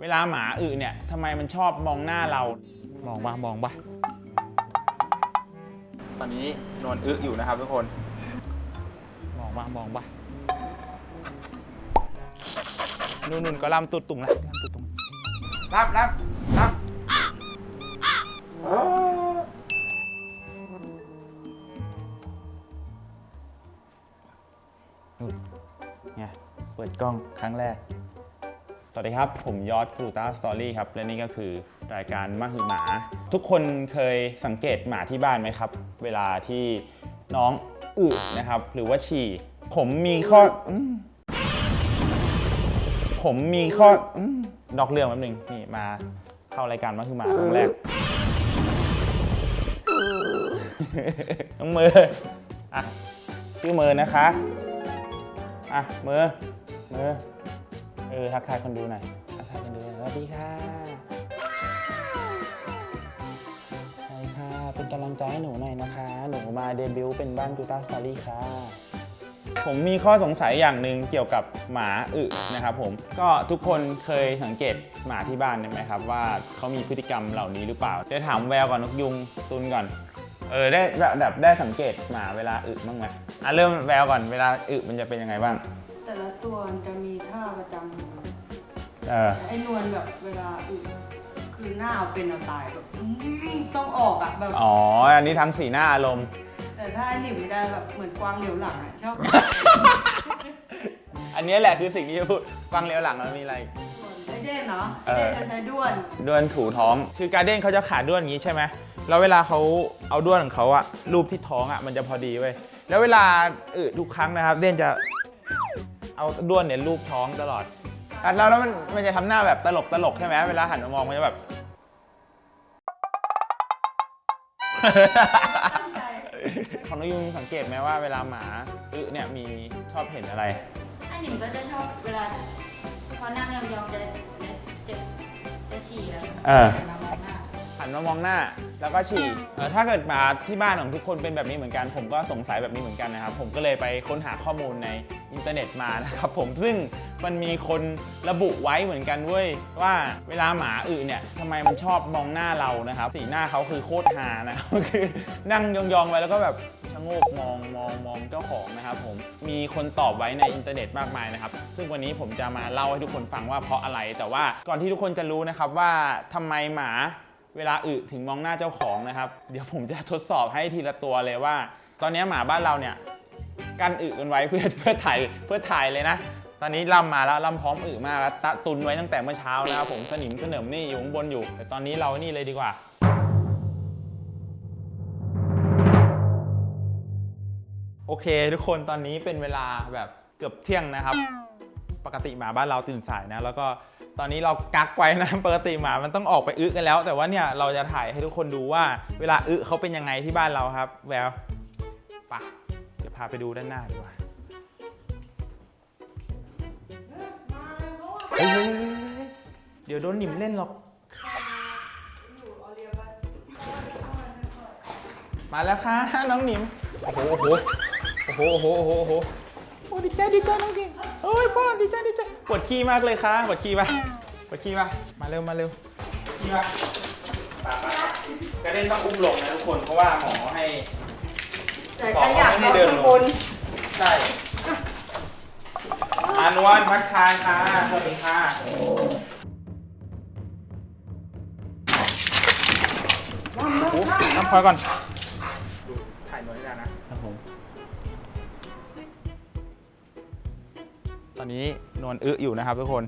เวลาหมาอึเนี่ยทำไมมันชอบมองหน้าเรา มองบ้ามองบ้าตอนนี้นอนอึอยู่นะครับทุกคน มองบ้ามองบ้านู่นๆก็ลำตุดตุงแล้วลำตุดตุงรับรับรับนู่นไงเปิดกล้องครั้งแรกส วัสดีครับ ผมยอดครูต้าสตอรี่ครับ และนี่ก็คือรายการมาหือหมา ทุกคนเคยสังเกตหมาที่บ้านไหมครับ เวลาที่น้องอึนะครับ หรือว่าฉี่ ผมมีข้ออืมผมมีข้ออืมนอกเรื่องแป๊บนึงนี่มาเข้ารายการมาคือหมาครั้งแรก น้องมืออะชื่อมือนะคะ อะมือมือ เออทักทายคนดูหน่อยทักทายคนดูหน่อยสวัสดีค่ะใช่ค่ะ เป็นกำลังใจให้หนูหน่อยนะคะ หนูมาเดบิวต์เป็นบ้านกูต้าสตอรี่ค่ะ ผมมีข้อสงสัยอย่างหนึ่งเกี่ยวกับหมาอึนะครับผมก็ทุกคนเคยสังเกตหมาที่บ้านไหมครับ ว่าเขามีพฤติกรรมเหล่านี้หรือเปล่าจะถามแววก่อนนกยุงตุนก่อน เออได้แบบแบบได้สังเกตหมาเวลาอึบ้างไหมอะเริ่มแววก่อนเวลาอึมันจะเป็นยังไงบ้าง ต่ละตัวมันจะมีท่าประจำของมันเออ ไอ้นวลแบบเวลาอึคือหน้าเอาเป็นเอาตายแบบอื้อต้องออกอะแบบ อ๋อ อันนี้ทั้งสีหน้าอารมณ์ แต่ถ้าไอ้หนิมได้แบบเหมือนกวางเหลียวหลังอะชอบ อันนี้แหละคือสิ่งที่จะพูดฟังเลี้ยวหลังแล้วมีอะไร ส่วนไอ้เด่นเนาะเออเด่นจะใช้ด้วน ด้วนถูท้อง คือการเด้นเขาจะขาดด้วนอย่างนี้ใช่ไหม แล้วเวลาเขาเอาด้วนของเขาอะรูปที่ท้องอะมันจะพอดีเว้ย แล้วเวลาอึทุกครั้งนะครับ เด่นจะ เอาด้วนเนี่ยรูปท้องตลอดอะแล้วแล้วมันมันจะทำหน้าแบบตลกตลกใช่ไหมเวลาหันมามองมันจะแบบตั้งใจของนกยุงสังเกตไหมว่าเวลาหมาอึเนี่ยมีชอบเห็นอะไร อันหนิมก็จะชอบเวลาพอนั่งยองๆจะจะจะจะฉี่แล้วเออ มามองหน้าหันมามองหน้าแล้วก็ฉี่เอ่อถ้าเกิดมาที่บ้านของทุกคนเป็นแบบนี้เหมือนกัน ผมก็สงสัยแบบนี้เหมือนกันนะครับ ผมก็เลยไปค้นหาข้อมูลใน อินเทอร์เน็ตมานะครับผมซึ่งมันมีคนระบุไว้เหมือนกันเว้ยว่าเวลาหมาอึเนี่ยทำไมมันชอบมองหน้าเรานะครับ สีหน้าเขาคือโคตรฮานะครับคือนั่งยองๆไว้แล้วก็แบบชะโงกมองมองมองเจ้าของนะครับผมมีคนตอบไว้ในอินเทอร์เน็ตมากมายนะครับซึ่งวันนี้ผมจะมาเล่าให้ทุกคนฟังว่าเพราะอะไร แต่ว่าก่อนที่ทุกคนจะรู้นะครับว่าทำไมหมาเวลาอึถึงมองหน้าเจ้าของนะครับ เดี๋ยวผมจะทดสอบให้ทีละตัวเลยว่า ตอนนี้หมาบ้านเราเนี่ย กันอึกันไว้เพื่อเพื่อถ่ายเพื่อถ่ายเลยนะ ตอนนี้ล่ำมาแล้วล่ำพร้อมอึมากแล้วตะตุนไว้ตั้งแต่เมื่อเช้านะครับผมสนิมสนิมนี่อยู่ข้างบนอยู่ แต่ตอนนี้เรานี่เลยดีกว่าโอเค ทุกคนตอนนี้เป็นเวลาแบบเกือบเที่ยงนะครับ ปกติหมาบ้านเราตื่นสายนะ แล้วก็ตอนนี้เรากักไว้นะ ปกติหมามันต้องออกไปอึกันแล้ว แต่ว่าเนี่ยเราจะถ่ายให้ทุกคนดูว่า เวลาอึเขาเป็นยังไงที่บ้านเราครับ แววไปะาไปดูด้านหน้าดีกว่าเฮ้ยเฮ้ยเฮ้ยเฮ้ยเดี๋ยวโดนหนิมเล่นหรอก มาแล้วค่ะน้องหนิม โอ้โห โอ้โห โอ้โห โอ้โห โอ้โห โอ้ดีใจดีใจน้องเก่งโอ้ยพ่อดีใจดีใจปวดขี้มากเลยค่ะปวดขี้ปะปวดขี้ปะมาเร็วมาเร็วขี้ปะปะปะกระเด็นต้องอุ้มลงนะทุกคน เพราะว่าหมอให้ แต่ก็อยากเอาข้างบนใช่อานวนพักทานค่ะสวัสดีค่ะโอ้น้ำพลอยก่อน ดูถ่ายหน่อยให้ได้นะ ครับผม ตอนนี้นวลอึอยู่นะครับทุกคน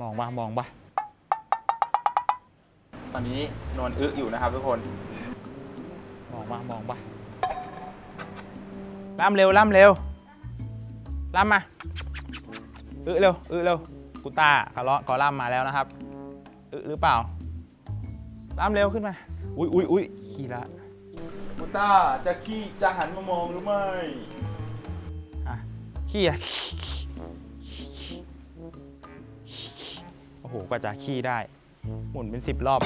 มองบ้ามองบ้า ตอนนี้นวลอึอยู่นะครับ ทุกคน มองบ้ามองบ้าล่ำเร็วล่ำเร็วล่ำมาอึเร็วอึเร็วกูตาขอเลาะขอล่ำมาแล้วนะครับอึหรือเปล่าล่ำเร็วขึ้นมา อุ้ยอุ้ยอุ้ยขี่ละกูต้าจะขี้จะหันมามองหรือไม่อะขี้อะโอ้โหกว่าจะขี้ได้ หมุนเป็นสิบรอบ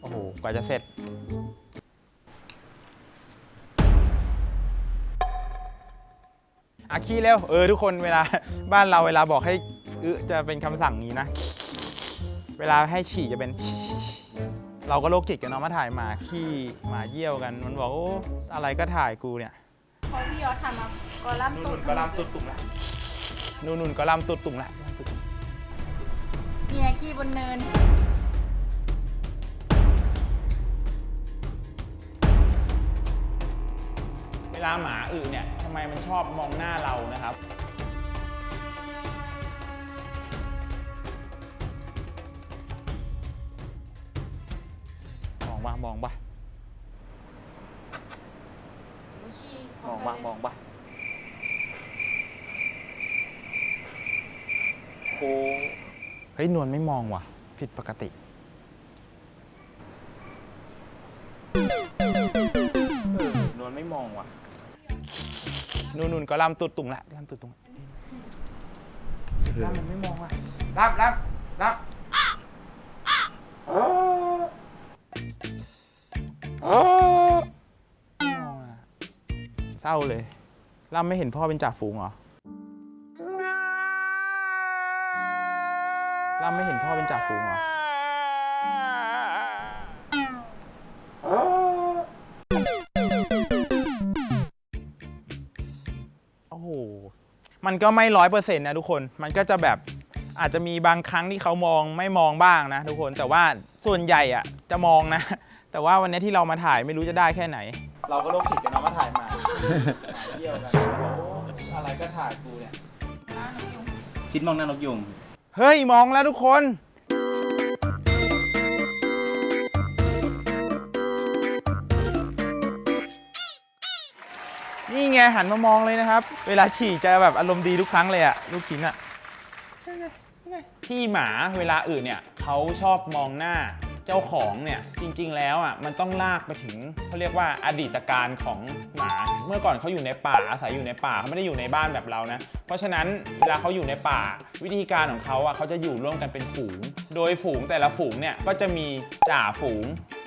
โอ้โห กว่าจะเสร็จ อาขี้เร็ว เออ ทุกคนเวลาบ้านเราเวลาบอกให้เออจะเป็นคำสั่งนี้นะ เวลาให้ฉี่จะเป็น เราก็โรคจิตกันน้องมาถ่ายมาขี้มาเยี่ยวกัน มันบอกโอ้อะไรก็ถ่ายกูเนี่ย เพราะพี่ยอดทำมากอลัมน์ตุ่นกอลัมตุ่ตุ่มละ นุ่นๆก็ลำตุดตุ่มละเนี่ยขี้บนเนิน เวลาหมาอึเนี่ยทำไมมันชอบมองหน้าเรานะครับมองบ้ามองบ้า ขี้ มองบ้ามองบ้าโอ้ เฮ้ยนวลไม่มองว่ะ ผิดปกติเออนวลไม่มองว่ะนูนนูนก็ลำตุดตุงละลำตุดตุงลำมันไม่มองว่ะรับรับรับไม่มองอะเศร้าเลยลำไม่เห็นพ่อเป็นจ่าฝูงเหรอ ลำไม่เห็นพ่อเป็นจ่าฝูงเหรอ โอ้โห มันก็ไม่ร้อยเปอร์เซ็นต์นะทุกคน มันก็จะแบบอาจจะมีบางครั้งที่เขามองไม่มองบ้างนะ ทุกคน แต่ว่าส่วนใหญ่อะจะมองนะ แต่ว่าวันนี้ที่เรามาถ่ายไม่รู้จะได้แค่ไหน เราก็โลกผิดกันเนาะมาถ่ายมาเที่ยวกันอะไรก็ถ่ายกูเนี่ย ชิดมองหน้านกยุง เฮ้ย มองแล้วทุกคน นี่ไงหันมามองเลยนะครับ เวลาฉี่จะแบบอารมณ์ดีทุกครั้งเลยอะลูกชิ้นอะที่หมาเวลาอื่นเนี่ยเขาชอบมองหน้าเจ้าของเนี่ยจริงๆแล้วอะมันต้องลากไปถึงเขาเรียกว่าอดีตการของหมา เมื่อก่อนเขาอยู่ในป่าอาศัยอยู่ในป่าเขาไม่ได้อยู่ในบ้านแบบเรานะเพราะฉะนั้นเวลาเขาอยู่ในป่า วิธีการของเขาอะเขาจะอยู่ร่วมกันเป็นฝูง โดยฝูงแต่ละฝูงเนี่ยก็จะมีจ่าฝูง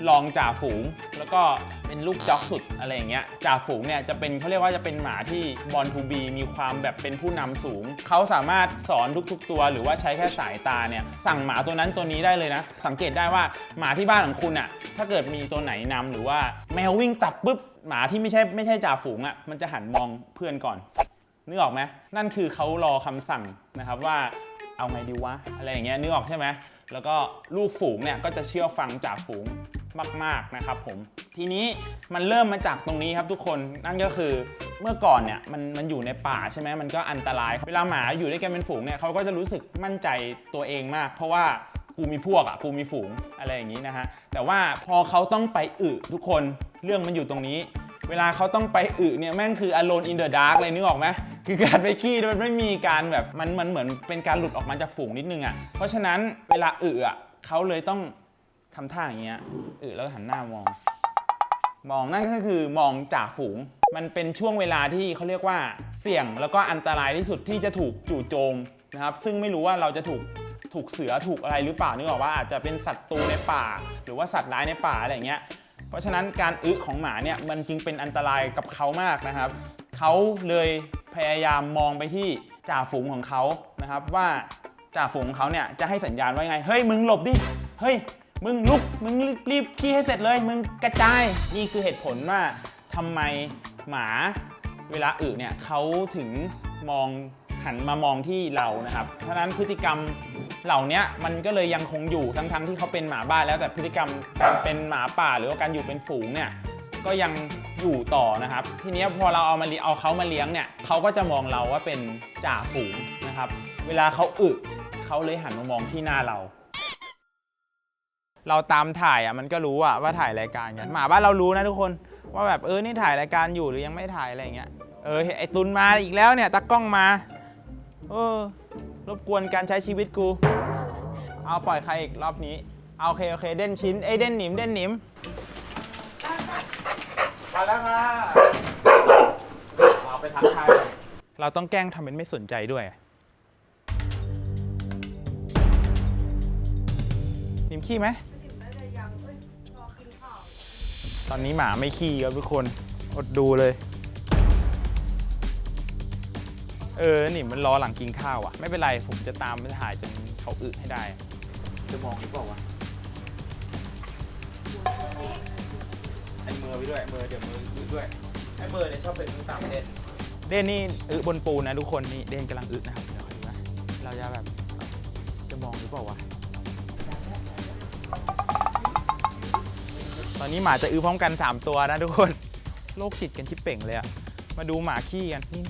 รองจ่าฝูง แล้วก็เป็นลูกจ็อกสุดอะไรอย่างเงี้ยจ่าฝูงเนี่ยจะเป็นเขาเรียกว่าจะเป็นหมาที่บอลทูบีมีความแบบเป็นผู้นำสูง เขาสามารถสอนทุกๆตัว หรือว่าใช้แค่สายตาเนี่ยสั่งหมาตัวนั้นตัวนี้ได้เลยนะ สังเกตได้ว่าหมาที่บ้านของคุณอะถ้าเกิดมีตัวไหนนำหรือว่าแมววิ่งตัดปุ๊บหมาที่ไม่ใช่ไม่ใช่จ่าฝูงอะมันจะหันมองเพื่อนก่อน นึกออกไหมนั่นคือเขารอคำสั่งนะครับว่าเอาไงดีวะอะไรอย่างเงี้ยนึกออกใช่ไหมแล้วก็ลูกฝูงเนี่ยก็จะเชื่อฟังจากฝูงมาก ๆนะครับผมทีนี้มันเริ่มมาจากตรงนี้ครับทุกคนนั่นก็คือเมื่อก่อนเนี่ยมันมันอยู่ในป่าใช่ไหมมันก็อันตราย เวลาหมาอยู่ด้วยกันเป็นฝูงเนี่ยเขาก็จะรู้สึกมั่นใจตัวเองมาก เพราะว่ากูมีพวกอะกูมีฝูงอะไรอย่างนี้นะฮะแต่ว่าพอเขาต้องไปอึทุกคนเรื่องมันอยู่ตรงนี้ เวลาเขาต้องไปอึเนี่ยแม่งคือ alone in the dark เลยนึกออกไหม คือการไปขี้โดยไม่มีการแบบมันมันเหมือนเป็นการหลุดออกมาจากฝูงนิดนึงอะ่ะ เพราะฉะนั้นเวลาอึอะเขาเลยต้องทำท่าอย่างเงี้ยอึแล้วหันหน้ามอง มองนั่นก็คือมองจากฝูง มันเป็นช่วงเวลาที่เขาเรียกว่าเสี่ยงแล้วก็อันตรายที่สุดที่จะถูกจู่โจมนะครับ ซึ่งไม่รู้ว่าเราจะถูกถูกเสือถูกอะไรหรือเปล่านึกออกว่าอาจจะเป็นสัตว์ตูในป่า หรือว่าสัตว์ร้ายในป่าอะไรอย่างเงี้ย เพราะฉะนั้นการอึของหมาเนี่ยมันจึงเป็นอันตรายกับเขามากนะครับ เขาเลย พยายามมองไปที่จ่าฝูงของเขานะครับ ว่าจ่าฝูงของเขาเนี่ยจะให้สัญญาณว่าไง เฮ้ยมึงหลบดิ เฮ้ยมึงลุก มึงรีบขี้ให้เสร็จเลย มึงกระจาย นี่คือเหตุผลว่าทำไมหมาเวลาอึเนี่ยเขาถึงมองหันมามองที่เรานะครับ เพราะนั้นพฤติกรรมเหล่านี้มันก็เลยยังคงอยู่ทั้งๆที่เขาเป็นหมาบ้านแล้วแต่พฤติกรรมการเป็นหมาป่าหรือว่าการอยู่เป็นฝูงเนี่ยก็ยัง อยู่ต่อนะครับ ทีนี้พอเราเอามาเลี้ยงเอาเขามาเลี้ยงเนี่ยเขาก็จะมองเราว่าเป็นจ่าฝูงนะครับ เวลาเขาอึเขาเลยหันมามองที่หน้าเรา เราตามถ่ายอะมันก็รู้อะว่าถ่ายรายการกันหมาบ้านเรารู้นะทุกคนว่าแบบเออนี่ถ่ายรายการอยู่หรือยังไม่ถ่ายอะไรอย่างเงี้ยเออไอตุนมาอีกแล้วเนี่ยตากล้องมาเออรบกวนการใช้ชีวิตกู เอาปล่อยใครอีกรอบนี้เอาโอเคโอเคเด่นชิ้นเอ้ยเด่นหนิมเด่นหนิม มาแล้วค่ะเอาไปทักทายเราต้องแกล้งทำเป็นไม่สนใจด้วย นิมขี้ไหม ตอนนี้หมาไม่ขี้ครับทุกคน อดดูเลย เออ นี่มันรอหลังกินข้าวอะไม่เป็นไร ผมจะตามไปถ่ายจนเขาอึให้ได้อะจะมองหรือเปล่าวะ ไอ้ด้วยเบอร์เดี๋ยวมืออึด้วยไอ้เบอร์เนี่ยชอบเป็นอึต่างประเทศเด่นนี่อึบนปูนนะทุกคนนี่เด่นกำลังอึนะครับเดี๋ยวคอยดูนะเราจะแบบจะมองหรือเปล่าวะตอนนี้หมาจะอึพร้อมกัน 3 ตัวนะทุกคนโรคจิตกันชิบเป่งเลยอะมาดูหมาขี้กันนี่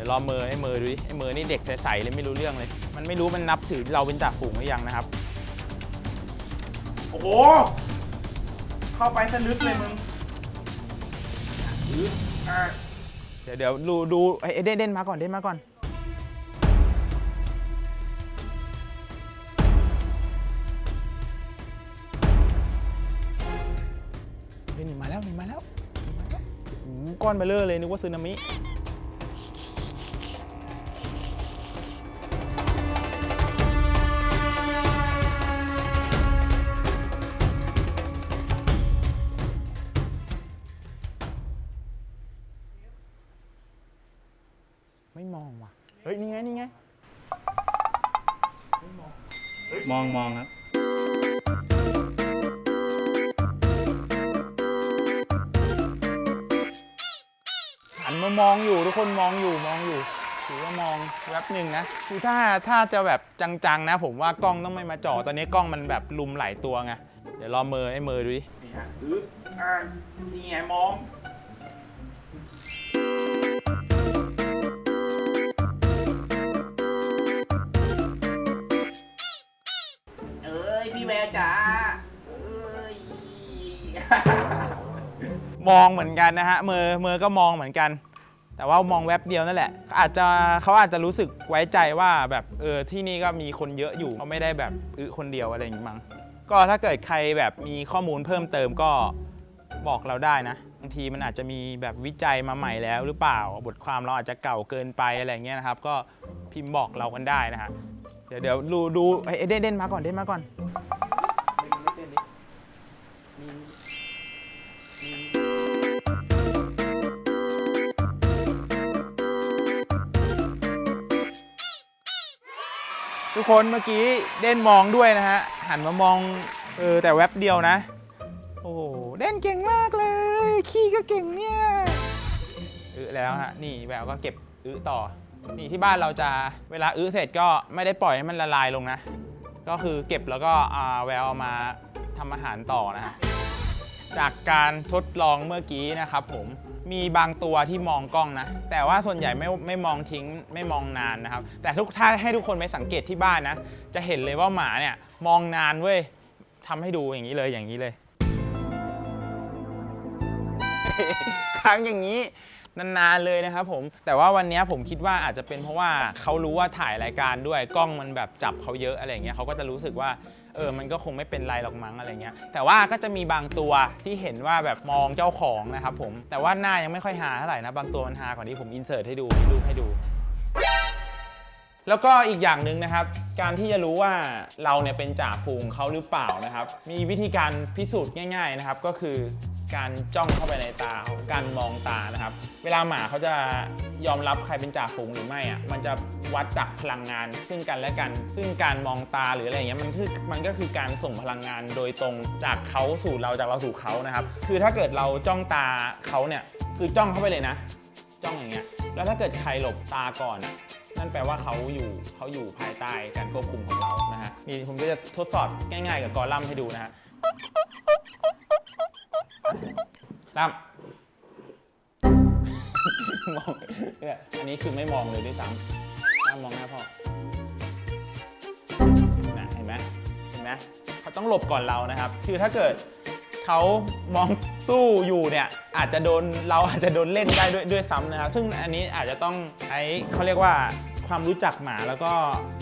ดี๋ยวรอเมอให้เมอดูดิไอ้เมอนี่เด็กใสๆเลยไม่รู้เรื่องเลย มันไม่รู้มันนับถือเราเป็นจ่าฝูงหรือยังนะครับ โอ้โห เข้าไปสลึกเลยมึงเดี๋ยวเดี๋ยวดูดูไอ้ยเด่นเด่นมาก่อนเด่นมาก่อน เฮ้ยหนีมาแล้วหนีมาแล้วหนีมาแล้วโอ้โหก้อนเบลเลอร์เลยนึกว่าซึนามิไม่ องมองครับหันมามองอยู่ทุกคนมองอยู่มองอยู่ถือว่ามองแวบหนึ่งนะคือถ้าถ้าจะแบบจังๆนะ ผมว่ากล้องต้องไม่มาจ่อตอนนี้กล้องมันแบบลุมหลายตัวไงเดี๋ยวรอเมอไอ้เมอดูดินี่ฮะอึ๊บอ่านี่ไงมอง มองเหมือนกันนะฮะเมอเมอก็มองเหมือนกัน แต่ว่ามองแวบเดียวนั่นแหละ อาจจะเขาอาจจะรู้สึกไว้ใจว่าแบบเออที่นี่ก็มีคนเยอะอยู่เขาไม่ได้แบบอึคนเดียวอะไรอย่างงี้มั้งก็ถ้าเกิดใครแบบมีข้อมูลเพิ่มเติมก็บอกเราได้นะบางทีมันอาจจะมีแบบวิจัยมาใหม่แล้วหรือเปล่า บทความเราอาจจะเก่าเกินไปอะไรเงี้ยนะครับ ก็พิมพ์บอกเรากันได้นะฮะเดี๋ยวเดี๋ยวดูดูเฮ้ยเด่นเด่นมาก่อนเด่นมาก่อน ทุกคนเมื่อกี้เด่นมองด้วยนะฮะ หันมามอง เออ แต่แวบเดียวนะ โอ้โหเด่นเก่งมากเลย ขี้ก็เก่งเนี่ยอึแล้วฮะ นี่แววก็เก็บอึต่อ นี่ที่บ้านเราจะเวลาอึเสร็จก็ไม่ได้ปล่อยให้มันละลายลงนะ ก็คือเก็บแล้วก็แววเอามาทำอาหารต่อนะฮะ จากการทดลองเมื่อกี้นะครับผมมีบางตัวที่มองกล้องนะ แต่ว่าส่วนใหญ่ไม่ไม่มองทิ้งไม่มองนานนะครับ แต่ทุกถ้าให้ทุกคนไปสังเกตที่บ้านนะ จะเห็นเลยว่าหมาเนี่ยมองนานเว้ยทำให้ดูอย่างนี้เลยอย่างนี้เลยค้างอย่างนี้นานๆเลยนะครับผมแต่ว่าวันนี้ผมคิดว่าอาจจะเป็นเพราะว่าเขารู้ว่าถ่ายรายการด้วยกล้องมันแบบจับเขาเยอะอะไรเงี้ยเขาก็จะรู้สึกว่า เออมันก็คงไม่เป็นไรหรอกมั้งอะไรเงี้ยแต่ว่าก็จะมีบางตัวที่เห็นว่าแบบมองเจ้าของนะครับผมแต่ว่าหน้ายังไม่ค่อยหาเท่าไหร่นะบางตัวมันหากว่านี้ผมอินเสิร์ตให้ดูรูปให้ดู แล้วก็อีกอย่างหนึ่งนะครับ การที่จะรู้ว่าเราเนี่ยเป็นจ่าฝูงเขาหรือเปล่านะครับ มีวิธีการพิสูจน์ง่าย ๆนะครับ ก็คือ การจ้องเข้าไปในตาการมองตานะครับ เวลาหมาเขาจะยอมรับใครเป็นจ่าฝูงหรือไม่อะมันจะวัดจากพลังงาน ซึ่งกันและกัน ซึ่งการมองตาหรืออะไรเงี้ยมันคือมันก็คือการส่งพลังงานโดยตรงจากเขาสู่เราจากเราสู่เขานะครับ คือถ้าเกิดเราจ้องตาเขาเนี่ยคือจ้องเข้าไปเลยนะ จ้องอย่างเงี้ยแล้วถ้าเกิดใครหลบตาก่อนอะนั่นแปลว่าเขาอยู่เขาอยู่ภายใต้การควบคุมของเรานะฮะนี่ผมก็จะทดสอบง่ายๆ กับกอลัมให้ดูนะฮะ ลัมมองเนี่ยอันนี้คือไม่มองเลยด้วยซ้ำลัมมองหน้าพ่อนะเห็นไหมเห็นไหมเขาต้องหลบก่อนเรานะครับ คือถ้าเกิดเขามองสู้อยู่เนี่ยอาจจะโดนเราอาจจะโดนเล่นได้ด้วยด้วยซ้ำนะครับ ซึ่งอันนี้อาจจะต้องใช้เขาเรียกว่า ความรู้จักหมาแล้วก็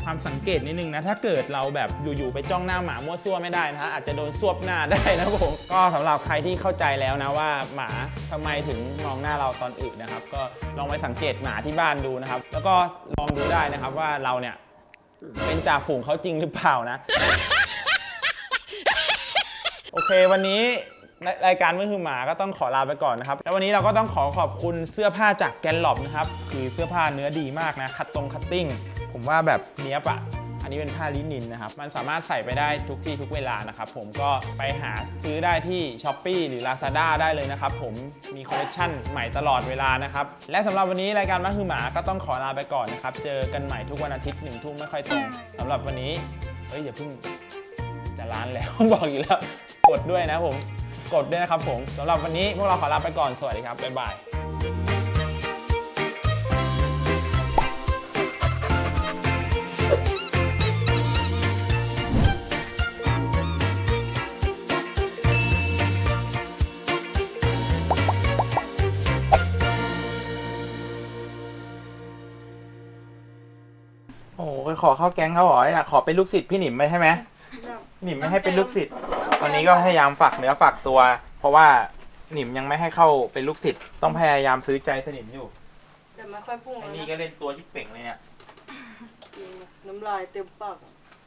ความสังเกตนิดนึงนะ ถ้าเกิดเราแบบอยู่ๆไปจ้องหน้าหมามั่วซั่วไม่ได้นะฮะอาจจะโดนซวบหน้าได้นะผมก็สำหรับใครที่เข้าใจแล้วนะว่าหมาทำไมถึงมองหน้าเราตอนอึนะครับ ก็ลองไปสังเกตหมาที่บ้านดูนะครับ แล้วก็ลองดูได้นะครับว่าเราเนี่ยเป็นจ่าฝูงเขาจริงหรือเปล่านะ โอเควันนี้ รายการไม่คือหมาก็ต้องขอลาไปก่อนนะครับ แล้ววันนี้เราก็ต้องขอขอบคุณเสื้อผ้าจากแกนหลอบนะครับ คือเสื้อผ้าเนื้อดีมากนะ คัดตรงคัตติ้ง ผมว่าแบบเนี้ยบอะอันนี้เป็นผ้าลินินนะครับ มันสามารถใส่ไปได้ทุกที่ทุกเวลานะครับ ผมก็ไปหาซื้อได้ที่ s h อ p e e หรือ Lazada ได้เลยนะครับ ผมมีคอลเลคชันใหม่ตลอดเวลานะครับ และสำหรับวันนี้รายการมาคือหมาก็ต้องขอลาไปก่อนนะครับ เจอกันใหม่ทุกวันอาทิตย์หนึ่งทุ่มไม่ค่อยตรงสำหรับวันนี้เอ้ยอย่าเพิ่งจะล้านแล้วบอกอยู่แล้ว กดด้วยนะผม กดด้วยนะครับผมสำหรับวันนี้พวกเราขอลาไปก่อน สวัสดีครับ บ๊ายบายโอ้โหขอเข้าแก๊งเขาเหรออยากขอเป็นลูกศิษย์พี่หนิมไหมใช่ไหมหนิมไม่ให้เป็นลูกศิษย์ ตอนนี้ก็พยายามฝากเนื้อฝากตัว เพราะว่าหนิมยังไม่ให้เข้าเป็นลูกศิษย์ต้องพยายามซื้อใจสนิมอยู่แต่ไม่ค่อยพุ่งไอ้แล้วนี่นะก็เล่นตัวที่เป่งเลยเนี่ย น้ำลายเต็มปากอะ